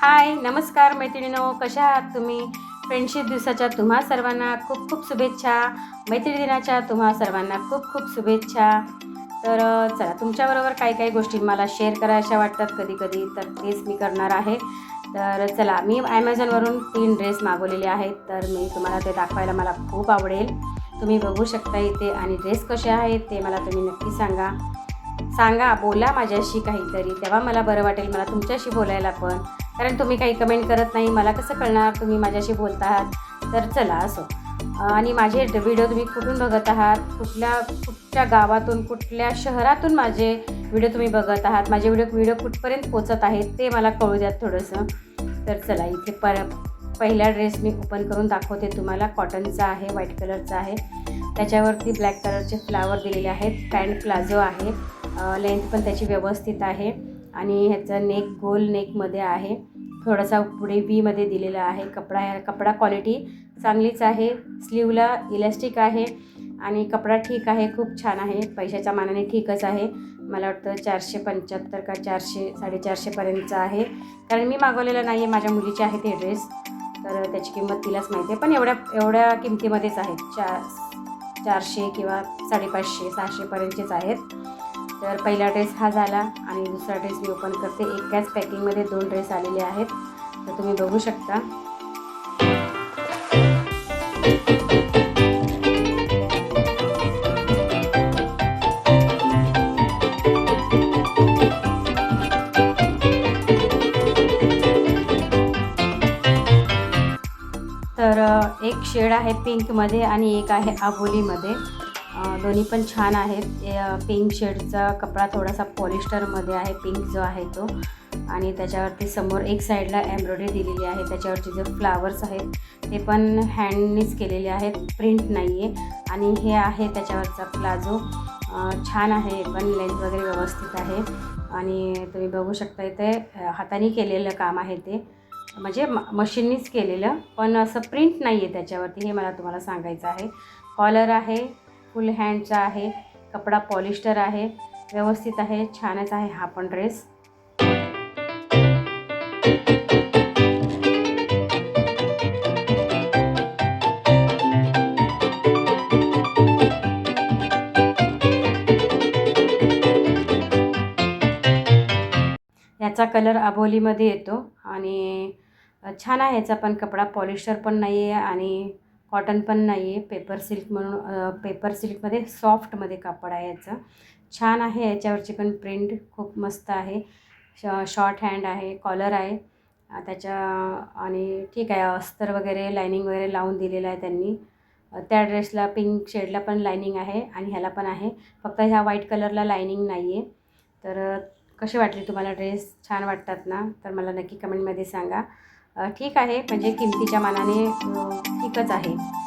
हाय नमस्कार मैत्रिणीनो कशा आहात तुम्ही? फ्रेंडशिप दिवसाच्या तुम्हा सर्वांना खूप खूप शुभेच्छा. मैत्री दिनाच्या तुम्हा सर्वांना खूप खूप शुभेच्छा. तर चला तुमच्याबरोबर काही काही गोष्टी मला शेअर करायच्या वाटतात कधी कधी तर तेच मी करणार आहे. तर चला मी ॲमेझॉनवरून तीन ड्रेस मागवलेले आहेत तर मी तुम्हाला ते दाखवायला मला खूप आवडेल. तुम्ही बघू शकता इथे आणि ड्रेस कसे आहेत ते मला तुम्ही नक्की सांगा. सांगा बोला माझ्याशी काहीतरी तेव्हा मला बरं वाटेल मला तुमच्याशी बोलायला पण. कारण तुम्ही काही कमेंट करत नाही मला कसं कळणार तुम्ही माझ्याशी बोलत आहात तर चला असो. आणि माझे व्हिडिओ तुम्ही कुठून बघत आहात? कुठल्या कुठच्या गावातून कुठल्या शहरातून माझे व्हिडिओ तुम्ही बघत आहात? माझे व्हिडिओ व्हिडिओ कुठपर्यंत पोचत आहेत ते मला कळू द्यात थोडंसं. तर चला इथे पर पहिला ड्रेस मी ओपन करून दाखवते. तुम्हाला कॉटनचा आहे व्हाईट कलरचा आहे. त्याच्यावरती ब्लॅक कलरचे फ्लावर दिलेले आहेत. पॅन्ट प्लाझो आहे. लेंथ पण त्याची व्यवस्थित आहे. आणि ह्याचा नेक गोल नेकमध्ये आहे. थोडासा पुढे बीमध्ये दिलेला आहे. कपडा कपडा क्वालिटी चांगलीच आहे. स्लीवला इलॅस्टिक आहे आणि कपडा ठीक आहे खूप छान आहे. पैशाच्या मानाने ठीकच आहे. मला वाटतं चारशे पंच्याहत्तर का चारशे साडेचारशेपर्यंतचं आहे. कारण मी मागवलेलं नाही आहे माझ्या मुलीचे आहे ते ड्रेस तर त्याची किंमत तिलाच माहिती आहे. पण एवढ्या एवढ्या किमतीमध्येच आहेत. चार चारशे किंवा साडेपाचशे सहाशेपर्यंतचेच आहेत. तर पहिला ड्रेस हा झाला आणि दुसरा ड्रेस मी ओपन करते. एकाच पॅकिंगमध्ये दोन ड्रेस आलेले आहेत. तर तुम्ही बघू शकता. तर एक शेड आहे पिंकमध्ये आणि एक आहे आबोलीमध्ये दोन्ही पण छान आहेत. पिंक शेडचा कपडा थोडासा पॉलिस्टरमध्ये आहे पिंक जो आहे तो. आणि त्याच्यावरती समोर एक साईडला एम्ब्रॉयडरी दिलेली आहे. त्याच्यावरती जे फ्लावर्स आहेत ते पण हँडनीच केलेले आहेत. प्रिंट नाही आहे आणि हे आहे त्याच्यावरचा प्लाझो. छान आहे. पण लेंथ वगैरे व्यवस्थित आहे. आणि तुम्ही बघू शकता इथे हाताने केलेलं काम आहे ते. म्हणजे म मशीननीच केलेलं. पण असं प्रिंट नाही आहे त्याच्यावरती. हे मला तुम्हाला सांगायचं आहे. कॉलर आहे फुल हँडचा आहे कपडा पॉलिस्टर आहे व्यवस्थित आहे छानच आहे हा पण ड्रेस. याचा कलर आबोलीमध्ये येतो आणि छान आहे याचा पण कपडा पॉलिस्टर पण नाही आहे आणि कॉटन पण नाही आहे पेपर सिल्क म्हणून पेपर सिल्कमध्ये सॉफ्टमध्ये कापड आहे याचं. छान आहे याच्यावरची पण प्रिंट खूप मस्त आहे. श शॉर्ट हँड आहे कॉलर आहे. त्याच्या आणि ठीक आहे अस्तर वगैरे लायनिंग वगैरे लावून दिलेलं आहे त्यांनी. त्या ड्रेसला पिंक शेडला पण लायनिंग आहे आणि ह्याला पण आहे. फक्त ह्या व्हाईट कलरला लायनिंग नाही आहे तर कसे वाटले तुम्हाला ड्रेस? छान वाटतात ना? तर मला नक्की कमेंटमध्ये सांगा. ठीक आहे म्हणजे किमतीच्या मानाने अ, आहे.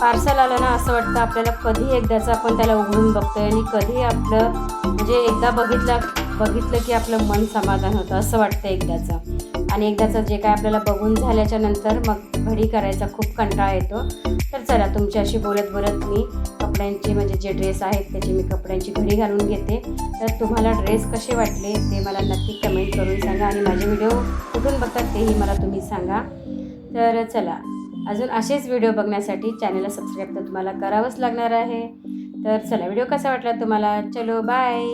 पार्सल आलं ना असं वाटतं आपल्याला कधी एकदाचं आपण त्याला उघडून बघतोय आणि कधी आपलं म्हणजे एकदा बघितलं बघितलं की आपलं मन समाधान होतं असं वाटतं एकदाचं. आणि एकदाचं जे काय आपल्याला बघून झाल्याच्यानंतर मग घडी करायचा खूप कंटाळा येतो. तर चला तुमच्याशी बोलत बोलत मी कपड्यांची म्हणजे जे ड्रेस आहेत त्याची मी कपड्यांची घडी घालून घेते. तर तुम्हाला ड्रेस कसे वाटले ते मला नक्की कमेंट करून सांगा आणि माझे व्हिडिओ कुठून बघतात तेही मला तुम्ही सांगा. तर चला अजून असेच व्हिडिओ बघण्यासाठी चॅनलला सबस्क्राईब तर तुम्हाला करावंच लागणार आहे. तर चला व्हिडिओ कसा वाटला तुम्हाला? चलो बाय